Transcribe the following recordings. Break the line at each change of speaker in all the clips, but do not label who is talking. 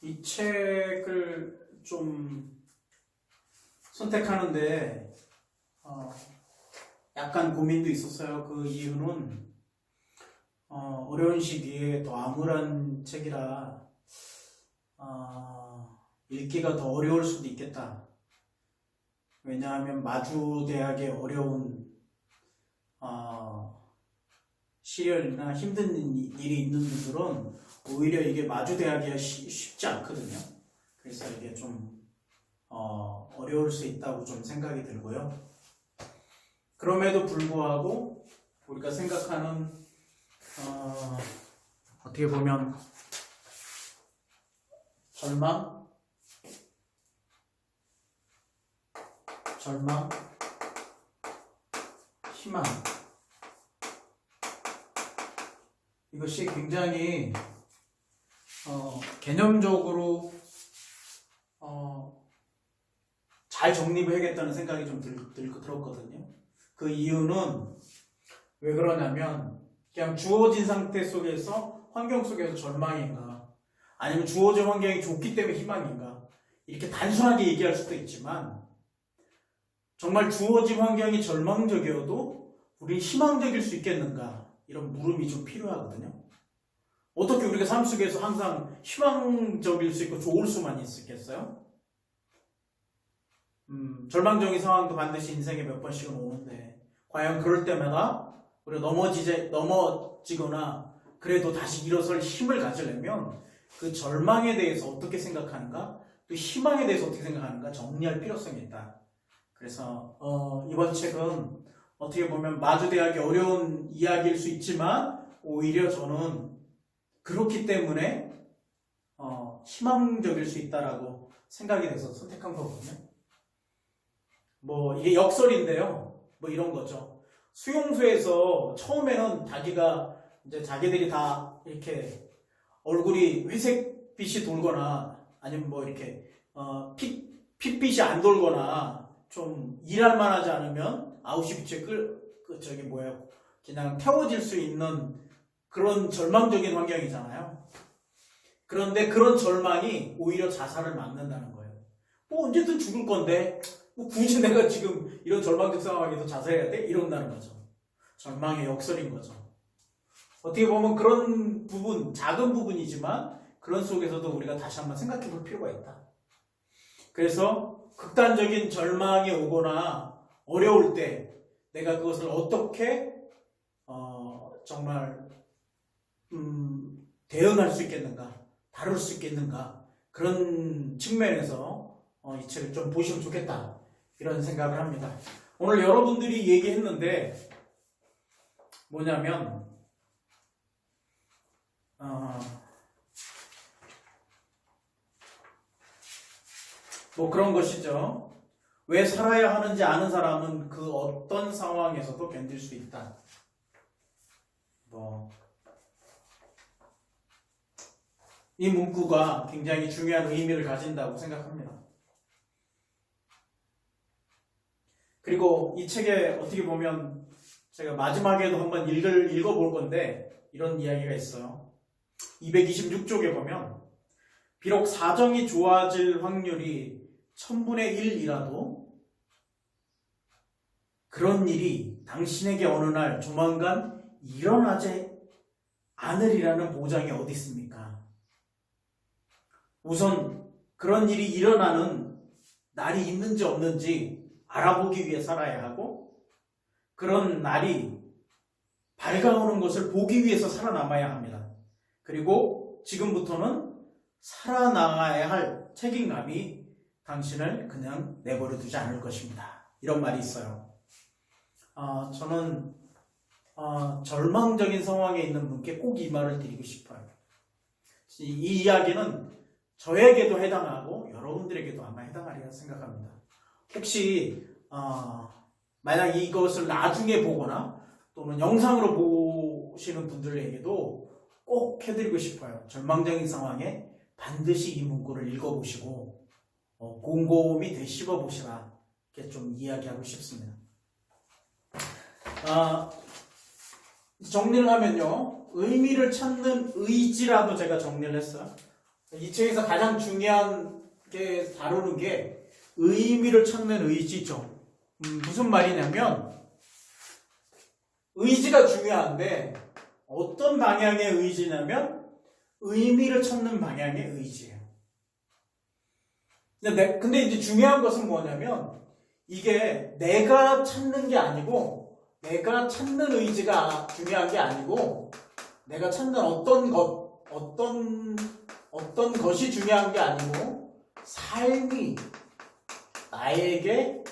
이 책을 좀 선택하는데 어, 약간 고민도 있었어요. 그 이유는 어, 어려운 시기에 더 암울한 책이라 어, 읽기가 더 어려울 수도 있겠다. 왜냐하면 마주 대학의 어려운 어, 시련이나 힘든 일이 있는 분들은 오히려 이게 마주 대하기가 쉬- 쉽지 않거든요. 그래서 이게 좀 어, 어려울 수 있다고 좀 생각이 들고요. 그럼에도 불구하고 우리가 생각하는 어, 어떻게 보면 절망, 절망, 희망 이것이 굉장히 어, 개념적으로 어, 잘 정립을 해야겠다는 생각이 좀 들, 들, 들었거든요. 그 이유는 왜 그러냐면 그냥 주어진 상태 속에서 환경 속에서 절망인가 아니면 주어진 환경이 좋기 때문에 희망인가 이렇게 단순하게 얘기할 수도 있지만 정말 주어진 환경이 절망적이어도 우리 희망적일 수 있겠는가 이런 물음이 좀 필요하거든요. 어떻게 우리가 삶 속에서 항상 희망적일 수 있고 좋을 수만 있겠어요? 음, 절망적인 상황도 반드시 인생에 몇 번씩은 오는데 과연 그럴 때마다 우리가 넘어지제, 넘어지거나 그래도 다시 일어설 힘을 가지려면 그 절망에 대해서 어떻게 생각하는가 또 희망에 대해서 어떻게 생각하는가 정리할 필요성이 있다. 그래서 어, 이번 책은 어떻게 보면 마주대학이 어려운 이야기일 수 있지만 오히려 저는 그렇기 때문에 어, 희망적일 수 있다라고 생각이 돼서 선택한 거거든요. 뭐 이게 역설인데요. 뭐 이런 거죠. 수용소에서 처음에는 자기가 이제 자기들이 다 이렇게 얼굴이 회색빛이 돌거나 아니면 뭐 이렇게 어, 피, 핏빛이 안 돌거나 좀 일할 만하지 않으면 아웃시비치에 끌, 그 저기 뭐야 그냥 태워질 수 있는 그런 절망적인 환경이잖아요. 그런데 그런 절망이 오히려 자살을 막는다는 거예요. 뭐 언제든 죽을 건데 뭐 굳이 내가 지금 이런 절망적 상황에서 자살해야 돼? 이런다는 거죠. 절망의 역설인 거죠. 어떻게 보면 그런 부분, 작은 부분이지만 그런 속에서도 우리가 다시 한번 생각해 볼 필요가 있다. 그래서 극단적인 절망이 오거나 어려울 때 내가 그것을 어떻게 어, 정말 음, 대응할 수 있겠는가, 다룰 수 있겠는가 그런 측면에서 어, 이 책을 좀 보시면 좋겠다 이런 생각을 합니다. 오늘 여러분들이 얘기했는데 뭐냐면 어, 뭐 그런 것이죠. 왜 살아야 하는지 아는 사람은 그 어떤 상황에서도 견딜 수 있다. 뭐, 이 문구가 굉장히 중요한 의미를 가진다고 생각합니다. 그리고 이 책에 어떻게 보면 제가 마지막에도 한번 읽을, 읽어볼 건데 이런 이야기가 있어요. 226쪽에 보면 비록 사정이 좋아질 확률이 1000분의 1이라도 그런 일이 당신에게 어느 날 조만간 일어나지 않으리라는 보장이 어디 있습니까? 우선 그런 일이 일어나는 날이 있는지 없는지 알아보기 위해 살아야 하고 그런 날이 밝아오는 것을 보기 위해서 살아남아야 합니다. 그리고 지금부터는 살아나가야 할 책임감이 당신을 그냥 내버려 두지 않을 것입니다. 이런 말이 있어요. 어, 저는 어, 절망적인 상황에 있는 분께 꼭 이 말을 드리고 싶어요. 이, 이 이야기는 저에게도 해당하고 여러분들에게도 아마 해당하리라 생각합니다. 혹시 어, 만약 이것을 나중에 보거나 또는 영상으로 보시는 분들에게도 꼭 해드리고 싶어요. 절망적인 상황에 반드시 이 문구를 읽어보시고 어, 곰곰이 되씹어 보시라 이렇게 좀 이야기하고 싶습니다. 아, 정리를 하면요 의미를 찾는 의지라도 제가 정리를 했어요. 이 책에서 가장 중요한 게 다루는 게 의미를 찾는 의지죠. 음, 무슨 말이냐면 의지가 중요한데 어떤 방향의 의지냐면 의미를 찾는 방향의 의지예요. 근데, 내- 근데 이제 중요한 것은 뭐냐면 이게 내가 찾는 게 아니고 내가 찾는 의지가 중요한 게 아니고 내가 찾는 어떤 것 어떤 어떤 것이 중요한 게 아니고 삶이 나에게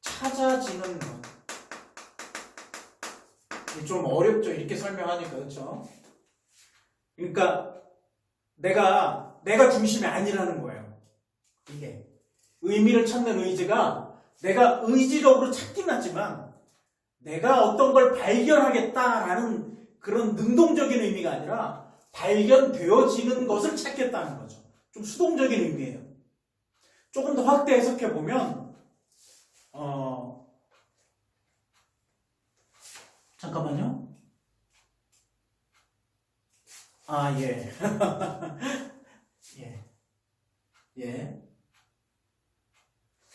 찾아지는 것. 좀 어렵죠. 이렇게 설명하니까 그렇죠. 그러니까 내가 내가 중심이 아니라는 거예요. 이게 의미를 찾는 의지가 내가 의지적으로 찾긴 하지만 내가 어떤 걸 발견하겠다라는 그런 능동적인 의미가 아니라 발견되어지는 것을 찾겠다는 거죠. 좀 수동적인 의미예요. 조금 더 확대 해석해 보면 어 잠깐만요. 아 예. 예. 예.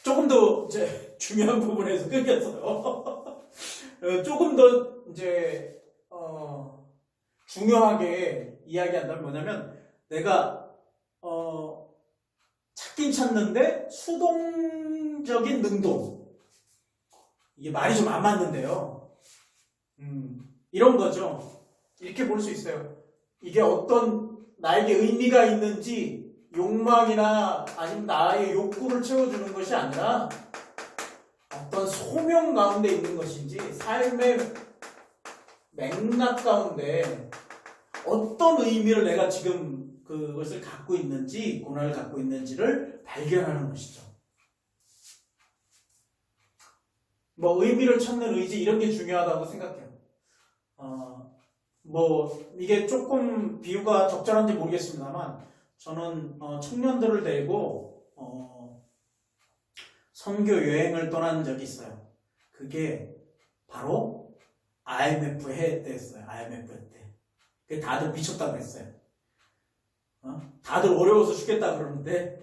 조금 더 이제 중요한 부분에서 끊겼어요. 어, 조금 더 이제 어, 중요하게 이야기한다면 뭐냐면 내가 어, 찾긴 찾는데 수동적인 능동 이게 말이 좀 안 맞는데요. 음, 이런 거죠. 이렇게 볼 수 있어요. 이게 어떤 나에게 의미가 있는지 욕망이나 아니면 나의 욕구를 채워주는 것이 아니라 어떤 소명 가운데 있는 것인지 삶의 맥락 가운데 어떤 의미를 내가 지금 그것을 갖고 있는지 고난을 갖고 있는지를 발견하는 것이죠. 뭐 의미를 찾는 의지 이런 게 중요하다고 생각해요. 어, 뭐 이게 조금 비유가 적절한지 모르겠습니다만 저는 어, 청년들을 데리고 어, 선교 여행을 떠난 적이 있어요. 그게 바로 IMF 해 때였어요. IMF 때. 그 다들 미쳤다고 했어요. 어? 다들 어려워서 죽겠다 그러는데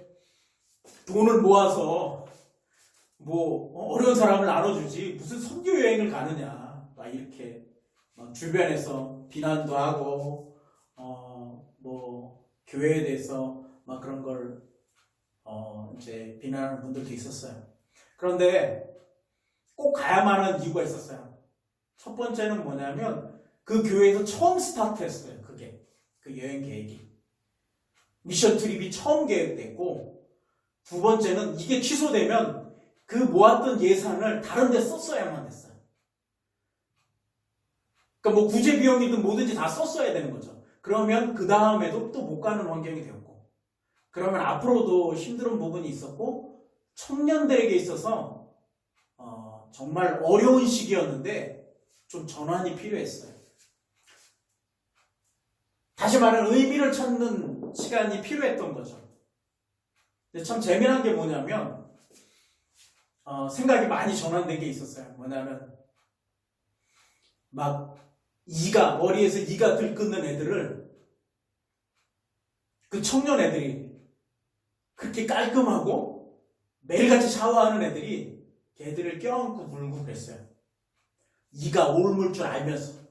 돈을 모아서 뭐 어, 어려운 사람을 나눠주지 무슨 선교 여행을 가느냐 막 이렇게 막 주변에서 비난도 하고 어 뭐 교회에 대해서 막 그런 걸 어, 이제 비난하는 분들도 있었어요. 그런데 꼭 가야만 하는 이유가 있었어요. 첫 번째는 뭐냐면 그 교회에서 처음 스타트했어요. 그게 그 여행 계획이 미션 트립이 처음 계획됐고 두 번째는 이게 취소되면 그 모았던 예산을 다른 데 썼어야만 했어요. 그러니까 뭐 구제 비용이든 뭐든지 다 썼어야 되는 거죠. 그러면 그 다음에도 또 못 가는 환경이 되었고 그러면 앞으로도 힘든 부분이 있었고 청년들에게 있어서 어, 정말 어려운 시기였는데 좀 전환이 필요했어요. 다시 말하면 의미를 찾는 시간이 필요했던 거죠. 근데 참 재미난 게 뭐냐면 어, 생각이 많이 전환된 게 있었어요. 뭐냐면 막 이가 머리에서 이가 들끓는 애들을 그 청년 애들이 그렇게 깔끔하고 매일같이 샤워하는 애들이 걔들을 껴안고 물고 그랬어요. 이가 옮을 줄 알면서.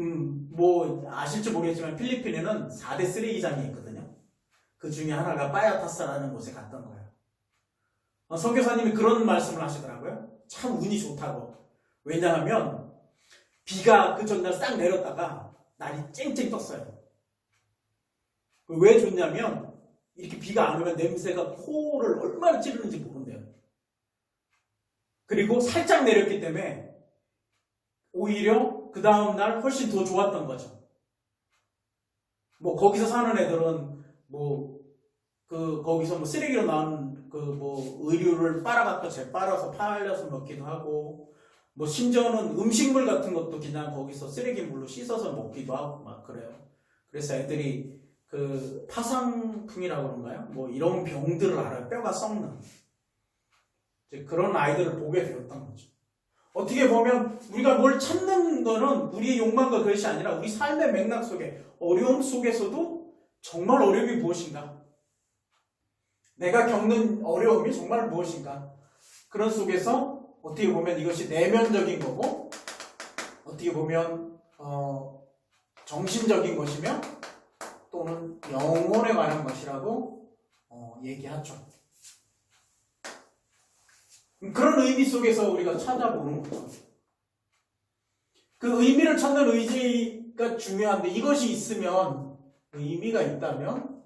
음, 뭐, 아실지 모르겠지만 필리핀에는 4대 쓰레기장이 있거든요. 그 중에 하나가 빠야타스라는 곳에 갔던 거예요. 어, 선교사님이 그런 말씀을 하시더라고요. 참 운이 좋다고. 왜냐하면 비가 그 전날 싹 내렸다가 날이 쨍쨍 떴어요. 왜 좋냐면 이렇게 비가 안 오면 냄새가 코를 얼마나 찌르는지 모른대요. 그리고 살짝 내렸기 때문에 오히려 그 다음날 훨씬 더 좋았던 거죠. 뭐 거기서 사는 애들은 뭐 그 거기서 뭐 쓰레기로 나온 그 뭐 의류를 빨아갖고 재빨아서 팔려서 먹기도 하고 뭐 심지어는 음식물 같은 것도 그냥 거기서 쓰레기물로 씻어서 먹기도 하고 막 그래요. 그래서 애들이 그 파상풍이라고 그런가요? 뭐 이런 병들을 알아요. 뼈가 썩는. 이제 그런 아이들을 보게 되었던 거죠. 어떻게 보면 우리가 뭘 찾는 거는 우리의 욕망과 그것이 아니라 우리 삶의 맥락 속에 어려움 속에서도 정말 어려움이 무엇인가? 내가 겪는 어려움이 정말 무엇인가? 그런 속에서 어떻게 보면 이것이 내면적인 거고 어떻게 보면 어, 정신적인 것이며 또는 영혼에 관한 것이라고 어, 얘기하죠. 그런 의미 속에서 우리가 찾아보는 거죠. 그 의미를 찾는 의지가 중요한데 이것이 있으면 의미가 있다면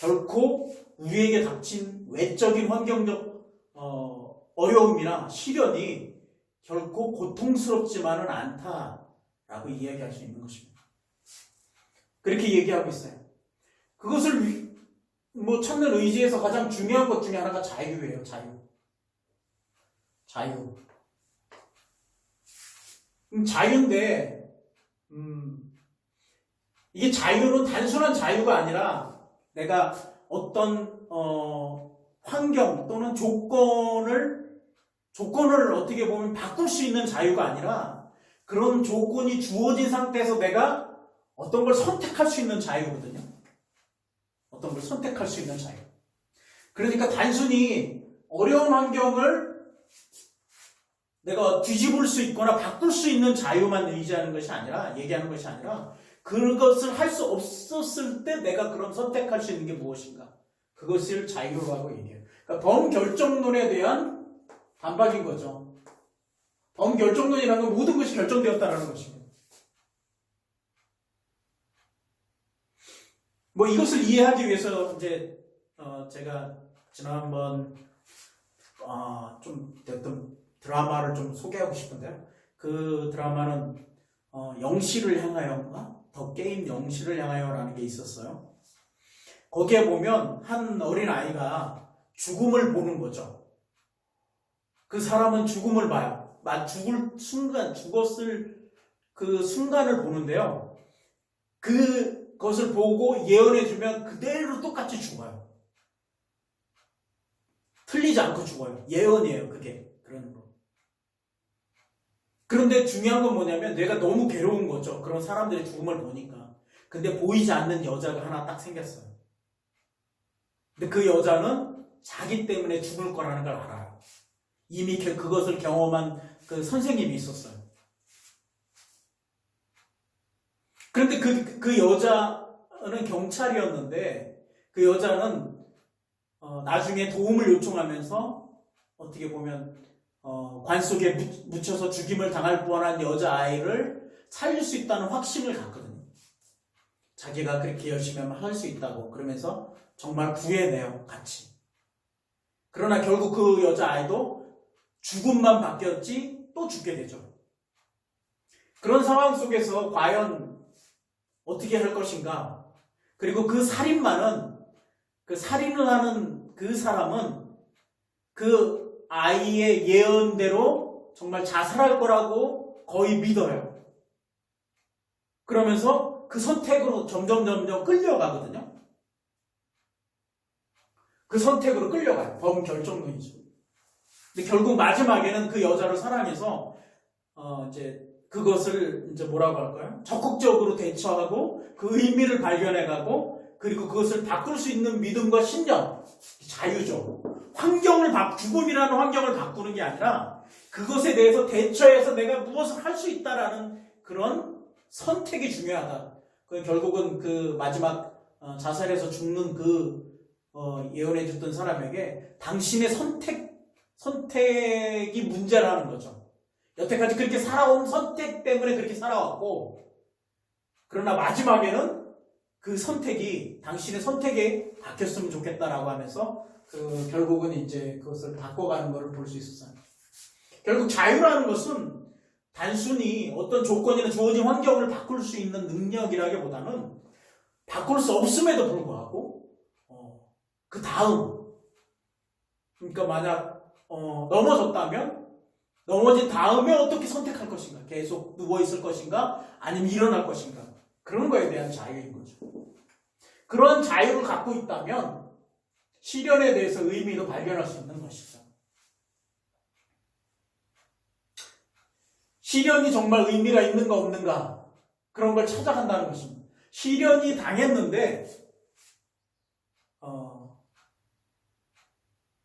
결코 우리에게 닥친 외적인 환경적 어, 어려움이나 시련이 결코 고통스럽지만은 않다라고 이야기할 수 있는 것입니다. 그렇게 얘기하고 있어요. 그것을 위- 뭐 찾는 의지에서 가장 중요한 것 중에 하나가 자유예요. 자유. 자유. 음, 자유인데, 음, 이게 자유는 단순한 자유가 아니라 내가 어떤, 어, 환경 또는 조건을, 조건을 어떻게 보면 바꿀 수 있는 자유가 아니라 그런 조건이 주어진 상태에서 내가 어떤 걸 선택할 수 있는 자유거든요. 어떤 걸 선택할 수 있는 자유. 그러니까 단순히 어려운 환경을 내가 뒤집을 수 있거나 바꿀 수 있는 자유만 의지하는 것이 아니라 얘기하는 것이 아니라 그것을 할 수 없었을 때 내가 그럼 선택할 수 있는 게 무엇인가 그것을 자유라고 얘기해요. 그러니까 범결정론에 대한 반박인 거죠. 범결정론이라는 건 모든 것이 결정되었다는 것입니다. 뭐 이것을 이해하기 위해서 이제 어 제가 지난번 아, 좀 됐던 드라마를 좀 소개하고 싶은데요. 그 드라마는 어, 영시를 향하여인가? 더 게임 영시를 향하여라는 게 있었어요. 거기에 보면 한 어린 아이가 죽음을 보는 거죠. 그 사람은 죽음을 봐요. 막 죽을 순간, 죽었을 그 순간을 보는데요. 그것을 보고 예언해주면 그대로 똑같이 죽어요. 틀리지 않고 죽어요. 예언이에요, 그게. 그런데 중요한 건 뭐냐면 내가 너무 괴로운 거죠. 그런 사람들의 죽음을 보니까. 근데 보이지 않는 여자가 하나 딱 생겼어요. 근데 그 여자는 자기 때문에 죽을 거라는 걸 알아요. 이미 그- 그것을 경험한 그 선생님이 있었어요. 그런데 그, 그 여자는 경찰이었는데 그 여자는 어, 나중에 도움을 요청하면서 어떻게 보면 어, 관 속에 묻- 묻혀서 죽임을 당할 뻔한 여자아이를 살릴 수 있다는 확신을 갖거든요. 자기가 그렇게 열심히 하면 할 수 있다고 그러면서 정말 구해내요 같이. 그러나 결국 그 여자아이도 죽음만 바뀌었지 또 죽게 되죠. 그런 상황 속에서 과연 어떻게 할 것인가? 그리고 그 살인마는 그 살인을 하는 그 사람은 그 아이의 예언대로 정말 자살할 거라고 거의 믿어요. 그러면서 그 선택으로 점점 점점 끌려가거든요. 그 선택으로 끌려가요. 범결정론이죠. 근데 결국 마지막에는 그 여자를 사랑해서 어 이제 그것을 이제 뭐라고 할까요? 적극적으로 대처하고 그 의미를 발견해가고 그리고 그것을 바꿀 수 있는 믿음과 신념, 자유죠. 환경을 바, 죽음이라는 환경을 바꾸는 게 아니라 그것에 대해서 대처해서 내가 무엇을 할 수 있다라는 그런 선택이 중요하다. 그 결국은 그 마지막 어, 자살해서 죽는 그 어, 예언해 줬던 사람에게 당신의 선택 선택이 문제라는 거죠. 여태까지 그렇게 살아온 선택 때문에 그렇게 살아왔고 그러나 마지막에는 그 선택이 당신의 선택에 바뀌었으면 좋겠다라고 하면서 그 결국은 이제 그것을 바꿔가는 것을 볼 수 있었어요. 결국 자유라는 것은 단순히 어떤 조건이나 주어진 환경을 바꿀 수 있는 능력이라기보다는 바꿀 수 없음에도 불구하고 어, 그 다음 그러니까 만약 어, 넘어졌다면 넘어진 다음에 어떻게 선택할 것인가 계속 누워 있을 것인가 아니면 일어날 것인가 그런 거에 대한 자유인 거죠. 그런 자유를 갖고 있다면 시련에 대해서 의미도 발견할 수 있는 것이죠. 시련이 정말 의미가 있는가 없는가 그런 걸 찾아간다는 것입니다. 시련이 당했는데 어,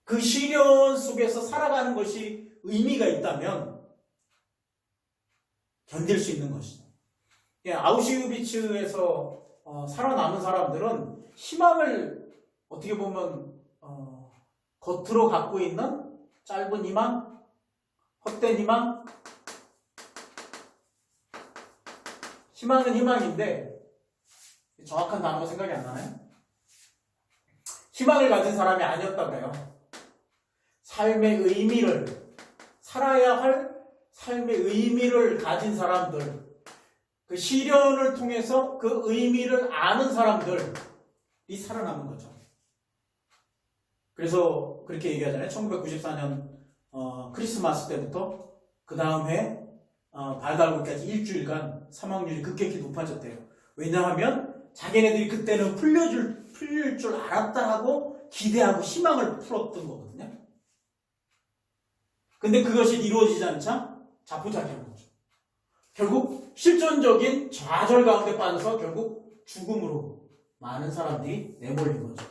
그 시련 속에서 살아가는 것이 의미가 있다면 견딜 수 있는 것이죠. 예, 아우슈비츠에서 어, 살아남은 사람들은 희망을 어떻게 보면 어, 겉으로 갖고 있는 짧은 희망, 헛된 희망, 희망은 희망인데 정확한 단어가 생각이 안 나나요? 희망을 가진 사람이 아니었다고 해요. 삶의 의미를 살아야 할 삶의 의미를 가진 사람들, 그 시련을 통해서 그 의미를 아는 사람들이 살아남은 거죠. 그래서 그렇게 얘기하잖아요. 1994년 어, 크리스마스 때부터 그 다음 해 어, 발달국까지 일주일간 사망률이 급격히 높아졌대요. 왜냐하면 자기네들이 그때는 풀려줄 풀릴 줄 알았다 하고 기대하고 희망을 풀었던 거거든요. 근데 그것이 이루어지지 않자 자포자기한 거죠. 결국 실존적인 좌절 가운데 빠져서 결국 죽음으로 많은 사람들이 내몰린 거죠.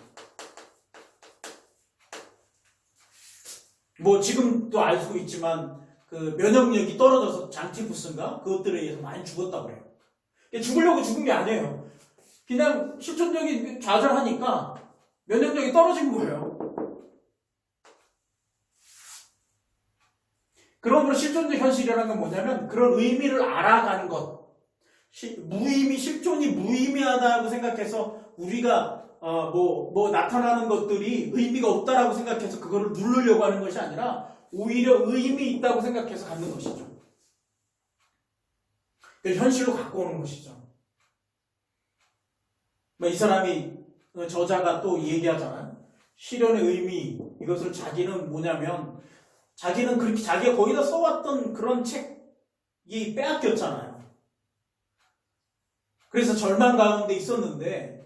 뭐 지금도 알수 있지만 그 면역력이 떨어져서 장티푸스인가 그것들에 의해서 많이 죽었다고 그래요. 죽으려고 죽은 게 아니에요. 그냥 실존적인 좌절하니까 면역력이 떨어진 거예요. 그러므로 실존적 현실이라는 건 뭐냐면 그런 의미를 알아가는 것. 시- 무의미, 실존이 무의미하다고 생각해서 우리가 어, 뭐, 뭐 나타나는 것들이 의미가 없다라고 생각해서 그거를 누르려고 하는 것이 아니라 오히려 의미 있다고 생각해서 갖는 것이죠. 그걸 현실로 갖고 오는 것이죠. 뭐이 사람이 어, 저자가 또 얘기하잖아요. 실현의 의미 이것을 자기는 뭐냐면 자기는 그렇게 자기가 거기다 써왔던 그런 책이 빼앗겼잖아요. 그래서 절망 가운데 있었는데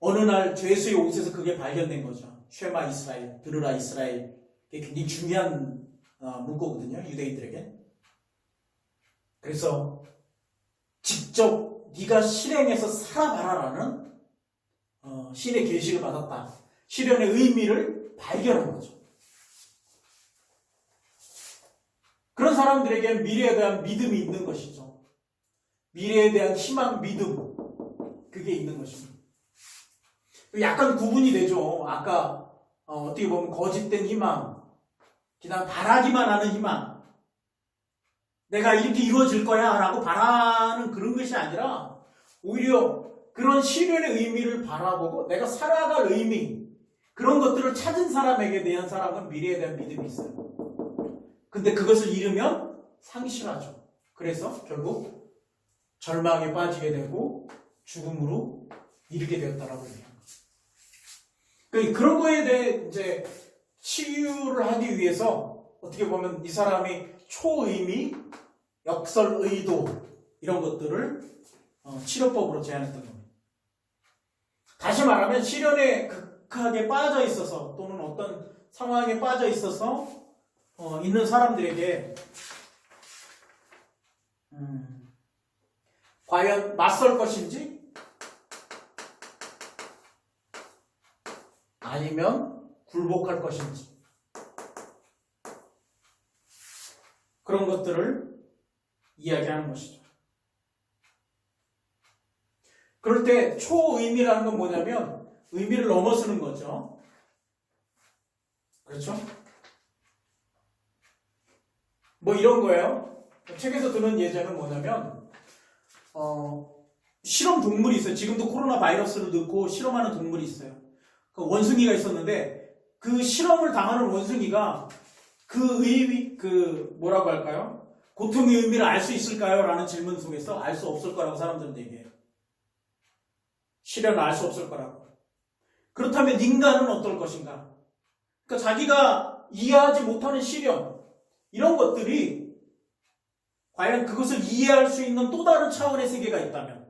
어느 날 죄수의 옷에서 그게 발견된 거죠. 쉐마 이스라엘, 들으라 이스라엘. 이게 굉장히 중요한 어, 문구거든요. 유대인들에게. 그래서 직접 네가 실행해서 살아봐라라는 어, 신의 계시를 받았다. 실현의 의미를 발견한 거죠. 그런 사람들에게는 미래에 대한 믿음이 있는 것이죠. 미래에 대한 희망, 믿음 그게 있는 것입니다. 약간 구분이 되죠. 아까 어, 떻게 보면 거짓된 희망, 그냥 바라기만 하는 희망, 내가 이렇게 이루어질 거야 라고 바라는 그런 것이 아니라 오히려 그런 시련의 의미를 바라보고 내가 살아갈 의미 그런 것들을 찾은 사람에게 대한 사람은 미래에 대한 믿음이 있어요. 근데 그것을 잃으면 상실하죠. 그래서 결국 절망에 빠지게 되고 죽음으로 이르게 되었다라고 얘기합니다. 그- 그런 거에 대해 이제 치유를 하기 위해서 어떻게 보면 이 사람이 초의미, 역설 의도 이런 것들을 어, 치료법으로 제안했던 겁니다. 다시 말하면 시련에 극하게 빠져 있어서 또는 어떤 상황에 빠져 있어서 어, 있는 사람들에게 음, 과연 맞설 것인지 아니면 굴복할 것인지 그런 것들을 이야기하는 것이죠. 그럴 때 초의미라는 건 뭐냐면 의미를 넘어서는 거죠. 그렇죠? 뭐 이런 거예요. 책에서 드는 예제는 뭐냐면 어, 실험 동물이 있어요. 지금도 코로나 바이러스를 넣고 실험하는 동물이 있어요. 그 원숭이가 있었는데 그 실험을 당하는 원숭이가 그 의미 그 뭐라고 할까요? 고통의 의미를 알 수 있을까요? 라는 질문 속에서 알 수 없을 거라고 사람들은 얘기해요. 실현을 알 수 없을 거라고. 그렇다면 인간은 어떨 것인가? 그러니까 자기가 이해하지 못하는 시련 이런 것들이 과연 그것을 이해할 수 있는 또 다른 차원의 세계가 있다면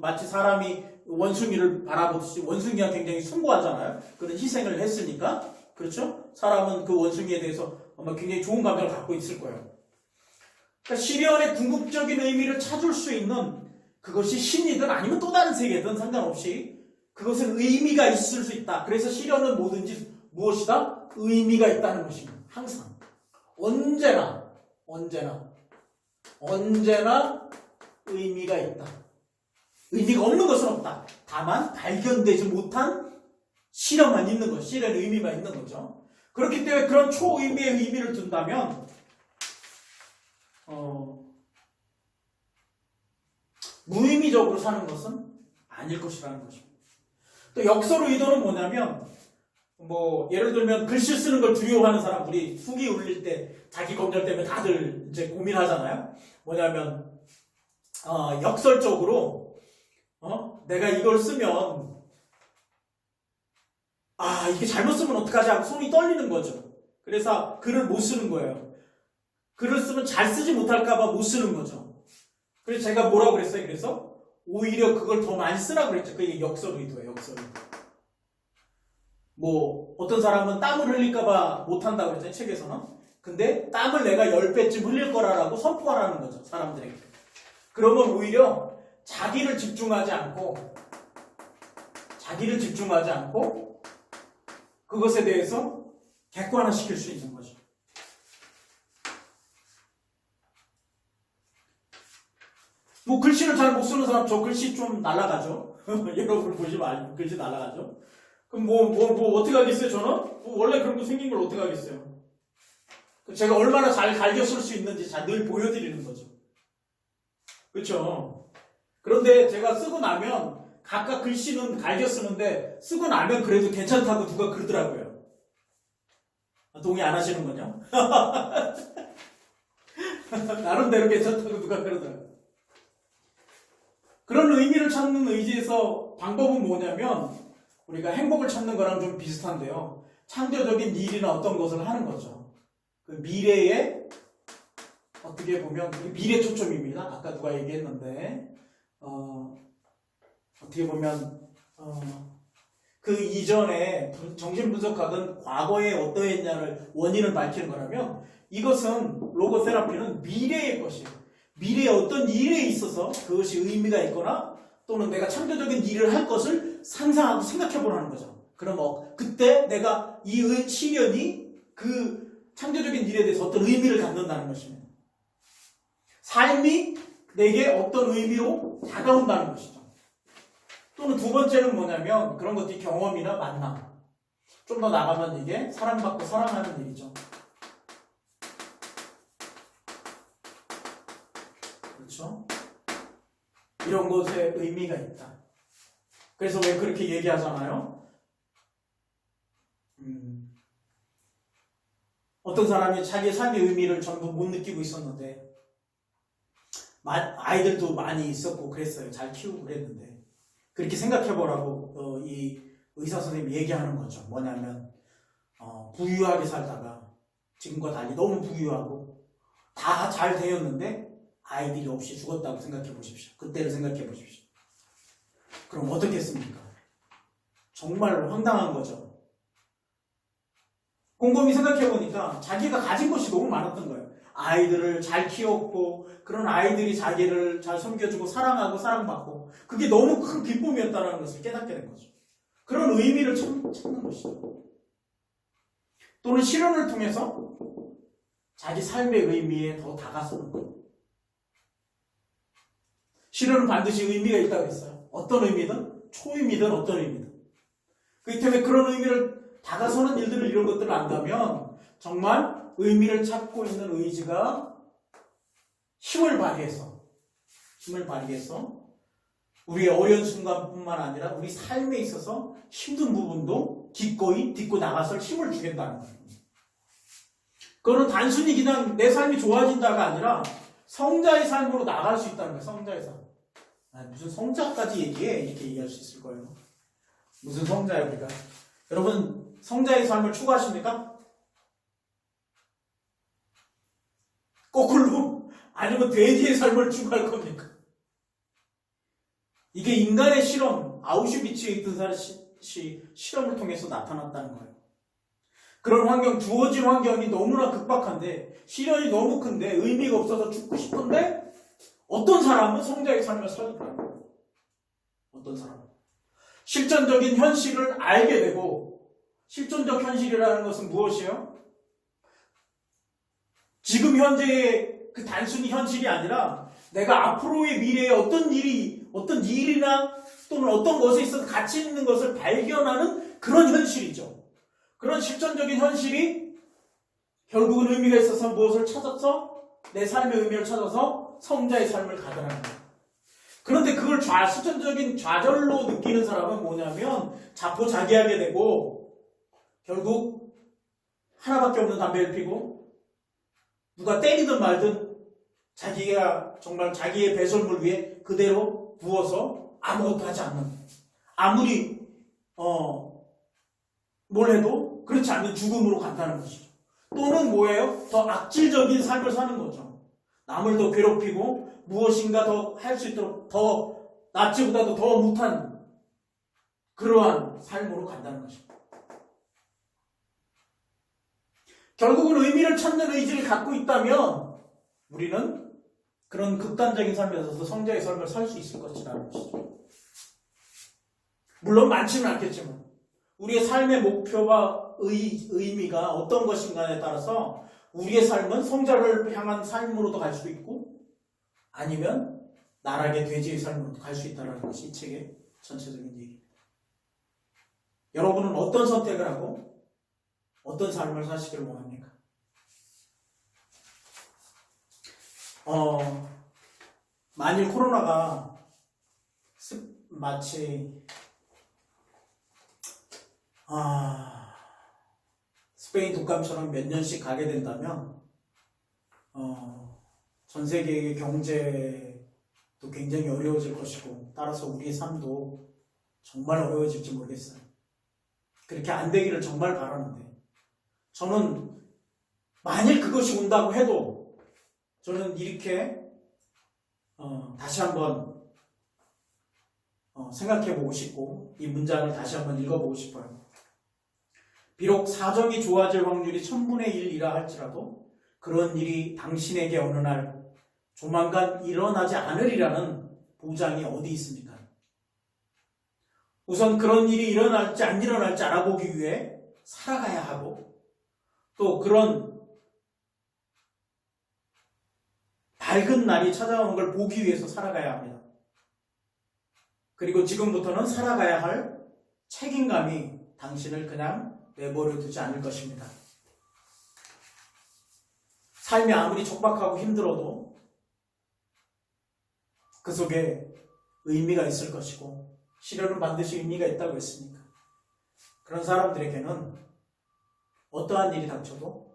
마치 사람이 원숭이를 바라보듯이 원숭이가 굉장히 숭고하잖아요. 그런 희생을 했으니까 그렇죠? 사람은 그 원숭이에 대해서 아마 굉장히 좋은 감정을 갖고 있을 거예요. 그러니까 시련의 궁극적인 의미를 찾을 수 있는 그것이 신이든 아니면 또 다른 세계든 상관없이 그것은 의미가 있을 수 있다. 그래서 시련은 뭐든지 무엇이다? 의미가 있다는 것입니다. 항상. 언제나, 언제나, 언제나 의미가 있다. 의미가 없는 것은 없다. 다만 발견되지 못한 시련만 있는 것, 시련의 의미가 있는 거죠. 그렇기 때문에 그런 초의미의 의미를 둔다면, 어, 무의미적으로 사는 것은 아닐 것이라는 것입니다. 또 역설 의도는 뭐냐면, 뭐, 예를 들면 글씨 쓰는 걸 두려워하는 사람, 우리 후기 올릴 때 자기 검열 때문에 다들 이제 고민하잖아요. 뭐냐면, 어, 역설적으로, 어, 내가 이걸 쓰면, 아, 이게 잘못 쓰면 어떡하지 하고 손이 떨리는 거죠. 그래서 글을 못 쓰는 거예요. 글을 쓰면 잘 쓰지 못할까봐 못 쓰는 거죠. 그래서 제가 뭐라고 그랬어요? 그래서 오히려 그걸 더 많이 쓰라고 그랬죠. 그게 역설 의도예요, 역설 의도. 뭐, 어떤 사람은 땀을 흘릴까봐 못한다고 그랬잖아요, 책에서는. 근데 땀을 내가 10배쯤 흘릴 거라고 선포하라는 거죠, 사람들에게. 그러면 오히려 자기를 집중하지 않고, 자기를 집중하지 않고, 그것에 대해서 객관화시킬 수 있는 거죠. 뭐 글씨를 잘 못 쓰는 사람 저 글씨 좀 날라가죠. 여러분 보시면. 글씨 날라가죠. 그럼 뭐 뭐 뭐 어떻게 하겠어요? 저는 뭐 원래 그런 거 생긴 걸 어떻게 하겠어요? 제가 얼마나 잘 갈겨 쓸 수 있는지 잘 늘 보여드리는 거죠. 그렇죠? 그런데 제가 쓰고 나면 각각 글씨는 갈겨 쓰는데 쓰고 나면 그래도 괜찮다고 누가 그러더라고요. 아, 동의 안 하시는군요. 나름대로 괜찮다고 누가 그러더라고요. 그런 의미를 찾는 의지에서 방법은 뭐냐면 우리가 행복을 찾는 거랑 좀 비슷한데요. 창조적인 일이나 어떤 것을 하는 거죠. 그 미래에 어떻게 보면 미래 초점입니다. 아까 누가 얘기했는데 어, 어떻게 보면 어, 그 이전에 분- 정신분석학은 과거에 어떠했냐를 원인을 밝히는 거라면 이것은 로고세라피는 미래의 것이에요. 미래에 어떤 일에 있어서 그것이 의미가 있거나 또는 내가 창조적인 일을 할 것을 상상하고 생각해 보라는 거죠. 그럼 뭐 그때 내가 이 의- 시련이 그 창조적인 일에 대해서 어떤 의미를 갖는다는 것입니다. 삶이 내게 어떤 의미로 다가온다는 것이죠. 또는 두 번째는 뭐냐면 그런 것들이 경험이나 만남. 좀 더 나가면 이게 사랑받고 사랑하는 일이죠. 그렇죠? 이런 것에 의미가 있다. 그래서 왜 그렇게 얘기하잖아요? 음, 어떤 사람이 자기의 삶의 의미를 전부 못 느끼고 있었는데, 마- 아이들도 많이 있었고 그랬어요. 잘 키우고 그랬는데. 그렇게 생각해보라고 어, 이 의사 선생님이 얘기하는 거죠. 뭐냐면, 어, 부유하게 살다가 지금과 달리 너무 부유하고 다 잘 되었는데 아이들이 없이 죽었다고 생각해 보십시오. 그때를 생각해 보십시오. 그럼 어떻겠습니까? 정말 황당한 거죠. 곰곰이 생각해 보니까 자기가 가진 것이 너무 많았던 거예요. 아이들을 잘 키웠고 그런 아이들이 자기를 잘 섬겨주고 사랑하고 사랑받고 그게 너무 큰 기쁨이었다는 것을 깨닫게 된 거죠. 그런 의미를 찾, 찾는 것이죠. 또는 실현을 통해서 자기 삶의 의미에 더 다가서는 거예요. 실현은 반드시 의미가 있다고 했어요. 어떤 의미든 초의미든 어떤 의미든. 그렇기 때문에 그런 의미를 다가서는 일들을 이런 것들을 안다면 정말 의미를 찾고 있는 의지가 힘을 발휘해서 힘을 발휘해서 우리의 어려운 순간뿐만 아니라 우리 삶에 있어서 힘든 부분도 기꺼이 딛고 나가서 힘을 주겠다는 거예요. 그거는 단순히 그냥 내 삶이 좋아진다가 아니라 성자의 삶으로 나갈 수 있다는 거예요. 성자의 삶. 아, 무슨 성자까지 얘기해? 이렇게 얘기할 수 있을 거예요. 무슨 성자예요, 우리가? 여러분, 성자의 삶을 추구하십니까? 거꾸로? 아니면 돼지의 삶을 추구할 겁니까? 이게 인간의 실험, 아우슈비츠에 있던 사람이 실험을 통해서 나타났다는 거예요. 그런 환경, 주어진 환경이 너무나 급박한데, 시련이 너무 큰데, 의미가 없어서 죽고 싶은데, 어떤 사람은 성자의 삶을 살더라고요. 어떤 사람은. 실전적인 현실을 알게 되고, 실존적 현실이라는 것은 무엇이에요? 지금 현재의 그 단순히 현실이 아니라, 내가 앞으로의 미래에 어떤 일이, 어떤 일이나 또는 어떤 것에 있어서 가치 있는 것을 발견하는 그런 현실이죠. 그런 실전적인 현실이 결국은 의미가 있어서 무엇을 찾아서 내 삶의 의미를 찾아서 성자의 삶을 가더라는 거예요. 그런데 그걸 좌, 실전적인 좌절로 느끼는 사람은 뭐냐면 자포자기하게 되고 결국 하나밖에 없는 담배를 피고 누가 때리든 말든 자기가 정말 자기의 배설물 위에 그대로 부어서 아무것도 하지 않는 아무리 어 뭘 해도 그렇지 않는 죽음으로 간다는 것이죠. 또는 뭐예요? 더 악질적인 삶을 사는 거죠. 남을 더 괴롭히고 무엇인가 더 할 수 있도록 더 낫지보다도 더 못한 그러한 삶으로 간다는 것입니다. 결국은 의미를 찾는 의지를 갖고 있다면 우리는 그런 극단적인 삶에서도 성자의 삶을 살 수 있을 것이라는 것이죠. 물론 많지는 않겠지만 우리의 삶의 목표와 의, 의미가 어떤 것인가에 따라서 우리의 삶은 성자를 향한 삶으로도 갈 수도 있고 아니면 나락의 돼지의 삶으로도 갈 수 있다는 것이 이 책의 전체적인 얘기입니다. 여러분은 어떤 선택을 하고 어떤 삶을 사시기를 원합니까? 어, 만일 코로나가 습- 마치 아, 스페인 독감처럼 몇 년씩 가게 된다면, 어, 전 세계의 경제도 굉장히 어려워질 것이고, 따라서 우리의 삶도 정말 어려워질지 모르겠어요. 그렇게 안 되기를 정말 바라는데, 저는 만일 그것이 온다고 해도, 저는 이렇게, 어, 다시 한번, 어, 생각해 보고 싶고, 이 문장을 다시 한번 읽어보고 싶어요. 비록 사정이 좋아질 확률이 천분의 일이라 할지라도 그런 일이 당신에게 어느 날 조만간 일어나지 않으리라는 보장이 어디 있습니까? 우선 그런 일이 일어날지 안 일어날지 알아보기 위해 살아가야 하고 또 그런 밝은 날이 찾아오는 걸 보기 위해서 살아가야 합니다. 그리고 지금부터는 살아가야 할 책임감이 당신을 그냥 내버려 두지 않을 것입니다. 삶이 아무리 촉박하고 힘들어도 그 속에 의미가 있을 것이고 시련은 반드시 의미가 있다고 했으니까 그런 사람들에게는 어떠한 일이 닥쳐도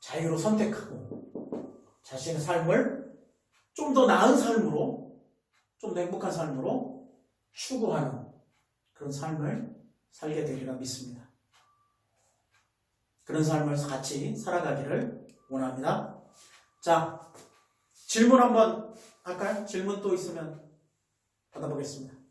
자유로 선택하고 자신의 삶을 좀 더 나은 삶으로 좀 더 행복한 삶으로 추구하는 그런 삶을 살게 되리라 믿습니다. 그런 삶을 같이 살아가기를 원합니다. 자, 질문 한번 할까요? 질문 또 있으면 받아보겠습니다.